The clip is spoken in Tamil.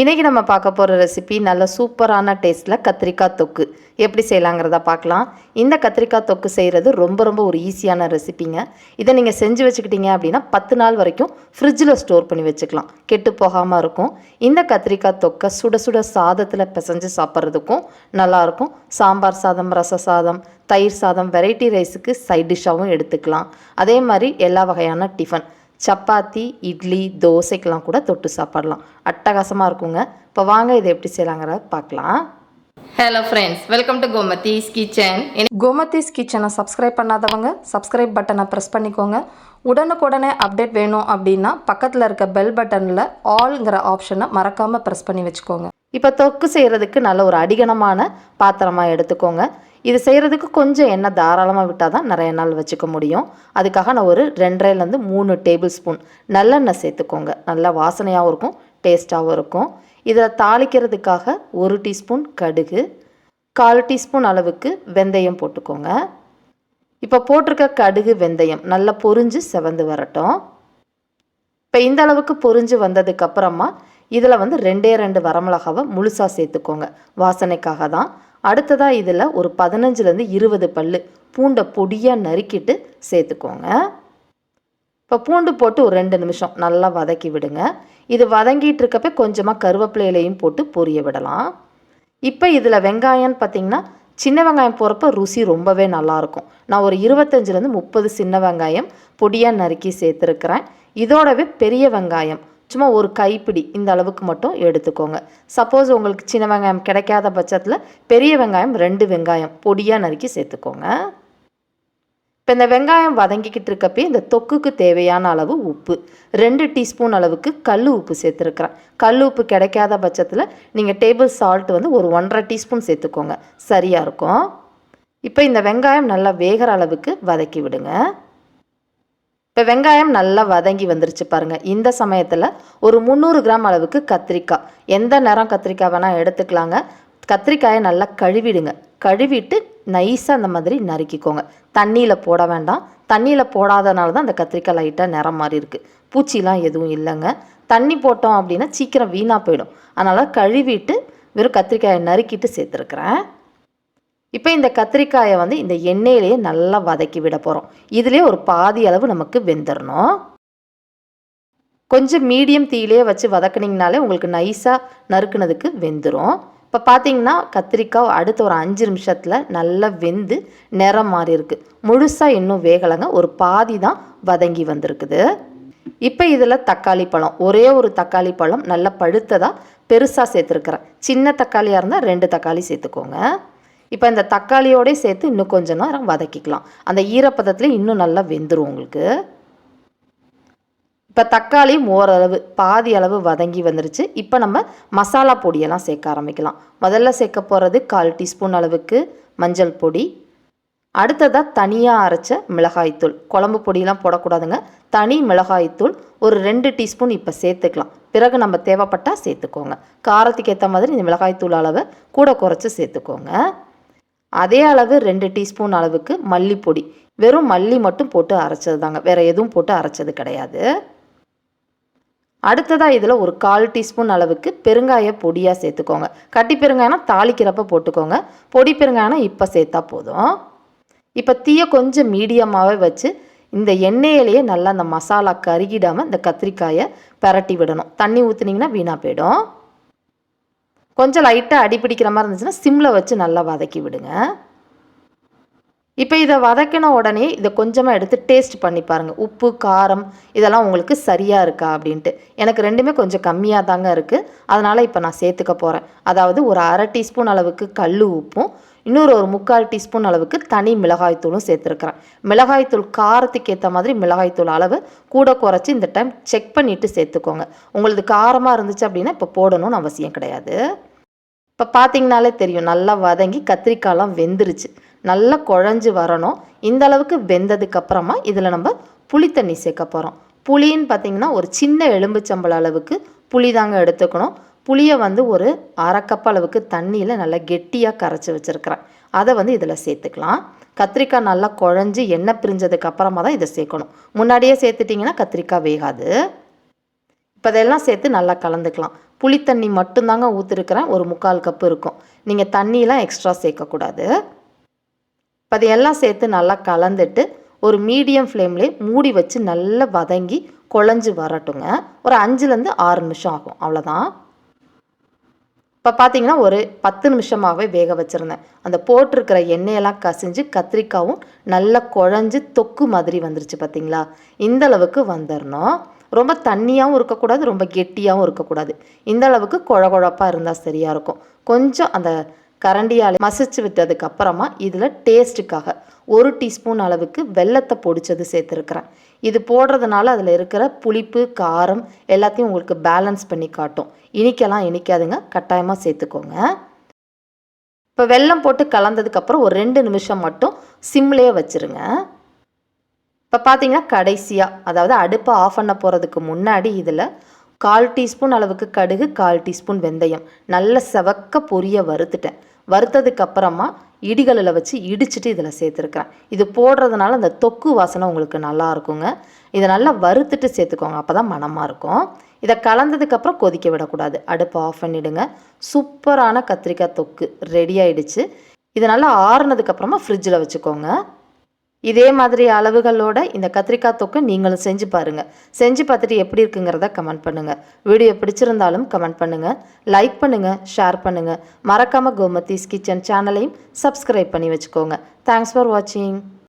இன்றைக்கி நம்ம பார்க்க போகிற ரெசிபி நல்ல சூப்பரான டேஸ்ட்டில் கத்திரிக்காய் தொக்கு. எப்படி செய்யலாங்கிறத பார்க்கலாம். இந்த கத்திரிக்காய் தொக்கு செய்கிறது ரொம்ப ரொம்ப ஒரு ஈஸியான ரெசிபிங்க இதை நீங்கள் செஞ்சு வச்சுக்கிட்டீங்க அப்படின்னா பத்து நாள் வரைக்கும் ஃப்ரிட்ஜில் ஸ்டோர் பண்ணி வச்சுக்கலாம். கெட்டு போகாமல் இருக்கும். இந்த கத்திரிக்காய் தொக்கை சுட சுட சாதத்தில் பிசைஞ்சு சாப்பிட்றதுக்கும் நல்லாயிருக்கும் சாம்பார் சாதம் ரச சாதம் தயிர் சாதம் வெரைட்டி ரைஸுக்கு சைட் டிஷ்ஷாகவும் எடுத்துக்கலாம். அதே மாதிரி எல்லா வகையான டிஃபன் சப்பாத்தி இட்லி தோசைக்கெலாம் கூட தொட்டு சாப்பிடலாம். அட்டகாசமாக இருக்குங்க. இப்போ வாங்க இதை எப்படி செய்யலாங்கிறத பார்க்கலாம். Hello friends welcome to Gomathi's kitchen Gomathi's கிச்சனை சப்ஸ்கிரைப் பண்ணாதவங்க சப்ஸ்கிரைப் பட்டனை ப்ரெஸ் பண்ணிக்கோங்க. உடனுக்குடனே அப்டேட் வேணும் அப்படின்னா பக்கத்தில் இருக்க பெல் பட்டனில் ஆல்ங்கிற ஆப்ஷனை மறக்காமல் ப்ரெஸ் பண்ணி வச்சுக்கோங்க. இப்போ தொக்கு செய்கிறதுக்கு நல்ல ஒரு அடிகனமான பாத்திரமாக எடுத்துக்கோங்க. இது செய்கிறதுக்கு கொஞ்சம் எண்ணெய் தாராளமாக விட்டால் தான் நிறைய நாள் வச்சுக்க முடியும். அதுக்காக நான் ஒரு ரெண்டரைலேருந்து மூணு டேபிள் ஸ்பூன் நல்லெண்ணெய் சேர்த்துக்கோங்க. நல்லா வாசனையாகவும் இருக்கும் டேஸ்ட்டாகவும் இருக்கும். இதில் தாளிக்கிறதுக்காக ஒரு டீஸ்பூன் கடுகு கால் டீஸ்பூன் அளவுக்கு வெந்தயம் போட்டுக்கோங்க. இப்போ போட்டிருக்க கடுகு வெந்தயம் நல்லா பொரிஞ்சு செவந்து வரட்டும். இப்போ இந்த அளவுக்கு பொரிஞ்சு வந்ததுக்கப்புறமா இதில் வந்து ரெண்டே ரெண்டு வரமிளகாவை முழுசாக சேர்த்துக்கோங்க. வாசனைக்காக தான். அடுத்ததாக இதில் ஒரு பதினஞ்சுலேருந்து இருபது பல் பூண்டை பொடியாக நறுக்கிட்டு சேர்த்துக்கோங்க. இப்போ பூண்டு போட்டு ஒரு ரெண்டு நிமிஷம் நல்லா வதக்கி விடுங்க. இது வதங்கிட்டு இருக்கப்ப கொஞ்சமாக கருவேப்பிலையிலையும் போட்டு பொரிய விடலாம். இப்போ இதில் வெங்காயம்னு பார்த்தீங்கன்னா சின்ன வெங்காயம் போகிறப்ப ருசி ரொம்பவே நல்லாயிருக்கும் நான் ஒரு இருபத்தஞ்சிலேருந்து முப்பது சின்ன வெங்காயம் பொடியாக நறுக்கி சேர்த்துருக்குறேன். இதோடவே பெரிய வெங்காயம் சும்மா ஒரு கைப்பிடி இந்த அளவுக்கு மட்டும் எடுத்துக்கோங்க. சப்போஸ் உங்களுக்கு சின்ன வெங்காயம் கிடைக்காத பட்சத்தில் பெரிய வெங்காயம் ரெண்டு வெங்காயம் பொடியாக நறுக்கி சேர்த்துக்கோங்க. இப்போ இந்த வெங்காயம் வதங்கிக்கிட்டு இருக்கப்பே இந்த தொக்குக்கு தேவையான அளவு உப்பு. ரெண்டு டீஸ்பூன் அளவுக்கு கல் உப்பு சேர்த்துருக்குறேன். கல் உப்பு கிடைக்காத பட்சத்தில் நீங்கள் டேபிள் சால்ட் வந்து ஒரு ஒன்றரை டீஸ்பூன் சேர்த்துக்கோங்க. சரியாக இருக்கும். இப்போ இந்த வெங்காயம் நல்லா வேகிற அளவுக்கு வதக்கி விடுங்க. இப்போ வெங்காயம் நல்லா வதங்கி வந்துருச்சு பாருங்கள் இந்த சமயத்தில் ஒரு முந்நூறு கிராம் அளவுக்கு கத்திரிக்காய். எந்த நேரம் கத்திரிக்காய் வேணால் எடுத்துக்கலாங்க. கத்திரிக்காயை நல்லா கழுவிடுங்க. கழுவிட்டு நைஸாக அந்த மாதிரி நறுக்கிக்கோங்க. தண்ணியில் போட வேண்டாம். தண்ணியில் போடாதனால தான் அந்த கத்திரிக்காய் லைட்டாக நிறம் மாதிரி இருக்குது பூச்சிலாம் எதுவும் இல்லைங்க. தண்ணி போட்டோம் அப்படின்னா சீக்கிரம் வீணாக போயிடும். அதனால் கழுவிட்டு வெறும் கத்திரிக்காயை நறுக்கிட்டு சேர்த்துருக்குறேன். இப்போ இந்த கத்திரிக்காயை வந்து இந்த எண்ணெயிலேயே நல்லா வதக்கி விட போகிறோம் இதுலேயே ஒரு பாதி அளவு நமக்கு வெந்துடணும் கொஞ்சம் மீடியம் தீயிலே வச்சு வதக்குனிங்கனாலே உங்களுக்கு நைஸாக நறுக்குனதுக்கு வெந்துடும் இப்போ பார்த்தீங்கன்னா கத்திரிக்காய் அடுத்த ஒரு அஞ்சு நிமிஷத்தில் நல்லா வெந்து நிறம் மாறி இருக்குது முழுசாக இன்னும் வேகலைங்க. ஒரு பாதி தான் வதங்கி வந்திருக்குது. இப்போ இதில் தக்காளி பழம். ஒரே ஒரு தக்காளி பழம் நல்லா பழுத்ததாக பெருசாக சேர்த்துருக்குறேன். சின்ன தக்காளியாக இருந்தால் ரெண்டு தக்காளி சேர்த்துக்கோங்க. இப்போ இந்த தக்காளியோடய சேர்த்து இன்னும் கொஞ்ச நேரம் வதக்கிக்கலாம். அந்த ஈரப்பதத்தில் இன்னும் நல்லா வெந்துடும் உங்களுக்கு. இப்போ தக்காளி ஓரளவு பாதி அளவு வதங்கி வந்துருச்சு. இப்போ நம்ம மசாலா பொடியெல்லாம் சேர்க்க ஆரம்பிக்கலாம். முதல்ல சேர்க்க போகிறது கால் டீஸ்பூன் அளவுக்கு மஞ்சள் பொடி. அடுத்ததாக தனியாக அரைச்ச மிளகாய்த்தூள் குழம்பு பொடியெலாம் போடக்கூடாதுங்க. தனி மிளகாய்த்தூள் ஒரு ரெண்டு டீஸ்பூன் இப்போ சேர்த்துக்கலாம். பிறகு நம்ம தேவைப்பட்டால் சேர்த்துக்கோங்க. காரத்துக்கு ஏற்ற மாதிரி இந்த மிளகாய்த்தூள் அளவை கூட குறைச்சி சேர்த்துக்கோங்க. அதே அளவு ரெண்டு டீஸ்பூன் அளவுக்கு மல்லிப்பொடி. வெறும் மல்லி மட்டும் போட்டு அரைச்சது தாங்க வேறு எதுவும் போட்டு அரைச்சது கிடையாது. அடுத்ததாக இதில் ஒரு கால் டீஸ்பூன் அளவுக்கு பெருங்காய பொடியாக சேர்த்துக்கோங்க. கட்டி பெருங்காயம்னா தாளிக்கிறப்ப போட்டுக்கோங்க. பொடி பெருங்காயம்னா இப்போ சேர்த்தா போதும். இப்போ தீயை கொஞ்சம் மீடியமாகவே வச்சு இந்த எண்ணெயிலேயே நல்லா அந்த மசாலா கருகிடாமல் இந்த கத்திரிக்காயை பரட்டி விடணும். தண்ணி ஊற்றுனீங்கன்னா வீணாக போயிடும். கொஞ்சம் லைட்டாக அடி பிடிக்கிற மாதிரி இருந்துச்சுன்னா சிம்மில் வச்சு நல்லா வதக்கி விடுங்க. இப்போ இதை வதக்கின உடனே இதை கொஞ்சமாக எடுத்து டேஸ்ட் பண்ணி பாருங்கள் உப்பு காரம் இதெல்லாம் உங்களுக்கு சரியாக இருக்கா அப்படின்ட்டு. எனக்கு ரெண்டுமே கொஞ்சம் கம்மியாக தாங்க இருக்குது அதனால் இப்போ நான் சேர்த்துக்க போகிறேன் அதாவது ஒரு அரை டீஸ்பூன் அளவுக்கு கல் உப்பும் இன்னொரு ஒரு முக்கால் டீஸ்பூன் அளவுக்கு தனி மிளகாய்த்தூளும் சேர்த்துருக்குறேன். மிளகாய்த்தூள் காரத்துக்கு ஏற்ற மாதிரி மிளகாய்த்தூள் அளவு கூட குறைச்சி இந்த டைம் செக் பண்ணிவிட்டு சேர்த்துக்கோங்க. உங்களுக்கு காரமாக இருந்துச்சு அப்படின்னா இப்போ போடணும்னு அவசியம் கிடையாது. இப்போ பார்த்தீங்கனாலே தெரியும் நல்லா வதங்கி கத்திரிக்காயெலாம் வெந்துருச்சு. நல்லா குழஞ்சி வரணும். இந்த அளவுக்கு வெந்ததுக்கு அப்புறமா இதில் நம்ம புளி தண்ணி சேர்க்க போகிறோம் புளின்னு பார்த்தீங்கன்னா ஒரு சின்ன எலும்புச்சம்பள அளவுக்கு புளி தாங்க எடுத்துக்கணும். புளியை வந்து ஒரு அரை அளவுக்கு தண்ணியில் நல்லா கெட்டியாக கரைச்சி வச்சுருக்கிறேன். அதை வந்து இதில் சேர்த்துக்கலாம். கத்திரிக்காய் நல்லா குழஞ்சி எண்ணெய் பிரிஞ்சதுக்கு அப்புறமா தான் இதை சேர்க்கணும். முன்னாடியே சேர்த்துட்டிங்கன்னா கத்திரிக்காய் வேகாது. இப்போ இதெல்லாம் சேர்த்து நல்லா கலந்துக்கலாம். புளித்தண்ணி மட்டும்தாங்க ஊற்றிருக்கிறேன் ஒரு முக்கால் கப்பு இருக்கும். நீங்கள் தண்ணியெலாம் எக்ஸ்ட்ரா சேர்க்கக்கூடாது. இப்போ அதையெல்லாம் சேர்த்து நல்லா கலந்துட்டு ஒரு மீடியம் ஃப்ளேம்லேயே மூடி வச்சு நல்லா வதங்கி குழஞ்சி வரட்டுங்க. ஒரு அஞ்சுலேருந்து ஆறு நிமிஷம் ஆகும். அவ்வளோதான் இப்போ பார்த்தீங்கன்னா ஒரு பத்து நிமிஷமாகவே வேக வச்சுருந்தேன். அந்த போட்டிருக்கிற எண்ணெயெல்லாம் கசிஞ்சு கத்திரிக்காவும் நல்லா குழஞ்சு தொக்கு மாதிரி வந்துருச்சு பார்த்தீங்களா இந்தளவுக்கு வந்துடணும் ரொம்ப தண்ணியாகவும் இருக்கக்கூடாது ரொம்ப கெட்டியாகவும் இருக்கக்கூடாது. இந்த அளவுக்கு குழகுழப்பாக இருந்தால் சரியாக இருக்கும். கொஞ்சம் அந்த கரண்டியால் மசிச்சு விட்டதுக்கு அப்புறமா இதில் டேஸ்ட்டுக்காக ஒரு டீஸ்பூன் அளவுக்கு வெல்லத்தை பொடிச்சது சேர்த்துருக்குறேன். இது போடுறதுனால அதில் இருக்கிற புளிப்பு காரம் எல்லாத்தையும் உங்களுக்கு பேலன்ஸ் பண்ணி காட்டும். இனிக்கலாம் இனிக்காதுங்க. கட்டாயமாக சேர்த்துக்கோங்க. இப்போ வெல்லம் போட்டு கலந்ததுக்கப்புறம் ஒரு ரெண்டு நிமிஷம் மட்டும் சிம்லேயே வச்சுருங்க. இப்போ பார்த்தீங்கன்னா கடைசியாக அதாவது அடுப்பை ஆஃப் பண்ண போகிறதுக்கு முன்னாடி இதில் கால் டீஸ்பூன் அளவுக்கு கடுகு கால் டீஸ்பூன் வெந்தயம். நல்ல செவக்க பொரிய வறுத்துட்டேன். வறுத்ததுக்கு அப்புறமா இடிகளில் வச்சு இடிச்சிட்டு இதில் சேர்த்துருக்குறேன். இது போடுறதுனால அந்த தொக்கு வாசனை உங்களுக்கு நல்லா இருக்குங்க. இதை நல்லா வறுத்துட்டு சேர்த்துக்கோங்க அப்போ தான் மணமாக இருக்கும். இதை கலந்ததுக்கப்புறம் கொதிக்க விடக்கூடாது. அடுப்பை ஆஃப் பண்ணிவிடுங்க சூப்பரான கத்திரிக்காய் தொக்கு ரெடி ஆயிடுச்சு. இது நல்லா ஆறுனதுக்கப்புறமா ஃப்ரிட்ஜில் வச்சுக்கோங்க. இதே மாதிரி அளவுகளோட இந்த கத்திரிக்காய் தொக்கு நீங்களும் செஞ்சு பாருங்கள் செஞ்சு பார்த்துட்டு எப்படி இருக்குங்கிறத கமெண்ட் பண்ணுங்கள் வீடியோ பிடிச்சிருந்தாலும் கமெண்ட் பண்ணுங்கள் லைக் பண்ணுங்கள் ஷேர் பண்ணுங்கள் மறக்காமல் கோமத்தீஸ் கிச்சன் சேனலையும் சப்ஸ்கிரைப் பண்ணி வச்சுக்கோங்க. தேங்க்ஸ் ஃபார் வாட்சிங்